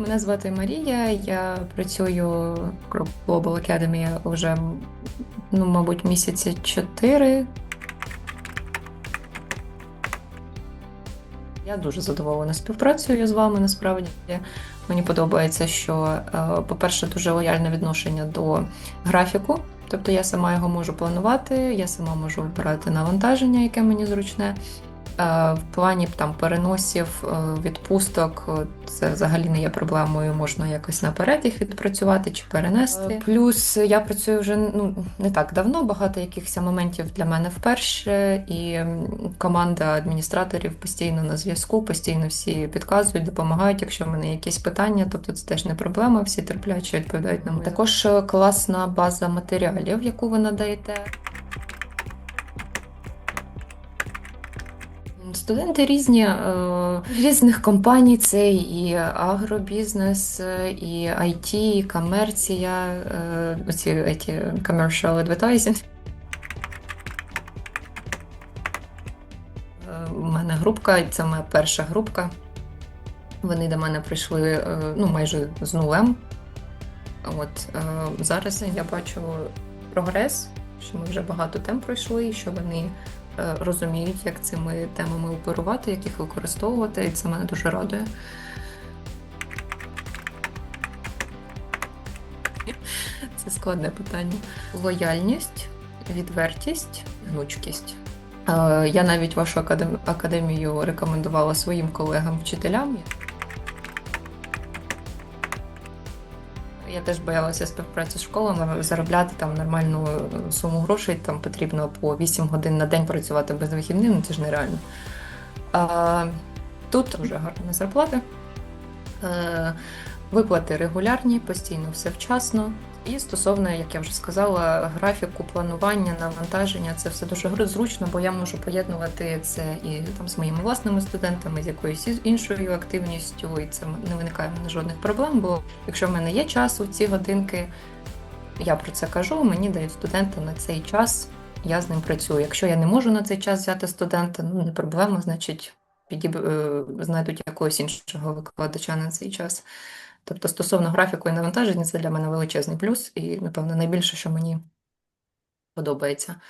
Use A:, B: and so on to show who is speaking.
A: Мене звати Марія. Я працюю в Global Academy вже, ну, мабуть, місяці чотири. Я дуже задоволена співпрацею з вами. Насправді мені подобається, що, е, по-перше, дуже лояльне відношення до графіку. Тобто я сама його можу планувати, я сама можу вибирати навантаження, яке мені зручне. Е, В плані там переносів, е, відпусток, е, це взагалі не є проблемою. Можна якось наперед їх відпрацювати чи перенести. Плюс я працюю вже ну не так давно. Багато якихось моментів для мене вперше, і команда адміністраторів постійно на зв'язку, постійно всі підказують, допомагають, якщо в мене якісь питання. Тобто це теж не проблема. Всі терпляче відповідають на мене. Також класна база матеріалів, яку ви надаєте. Студенти різні е, різних компаній, це і агробізнес, е, і IT, і комерція, е, оці эти commercial advertising. У мене групка, це моя перша групка. Вони до мене прийшли ну, майже з нулем. От зараз я бачу прогрес, що ми вже багато тем пройшли, що вони розуміють, як цими темами оперувати, як їх використовувати, і це мене дуже радує. Це складне питання. Лояльність, відвертість, гнучкість. Е, Я навіть вашу академ- академію рекомендувала своїм колегам-вчителям. Я теж боялася співпраці з школами, заробляти там нормальну е, суму грошей. Там потрібно по 8 годин на день працювати без вихідних, ну це ж нереально. А, тут вже гарна зарплата. Е, виплати регулярні, постійно все вчасно. І стосовно, як я вже сказала, графіку, планування, навантаження, це все дуже зручно, бо я можу поєднувати це і там з моїми власними студентами, з якоюсь іншою активністю, і це не виникає в мене жодних проблем. Бо якщо в мене є час у ці годинки, я про це кажу, мені дають студента на цей час, я з ним працюю. Якщо я не можу на цей час взяти студента, ну не проблема, значить підіб... е, знайдуть якогось іншого викладача на цей час. Тобто, стосовно графіку і навантаження, це для мене величезний плюс, і, напевно, найбільше, що мені подобається.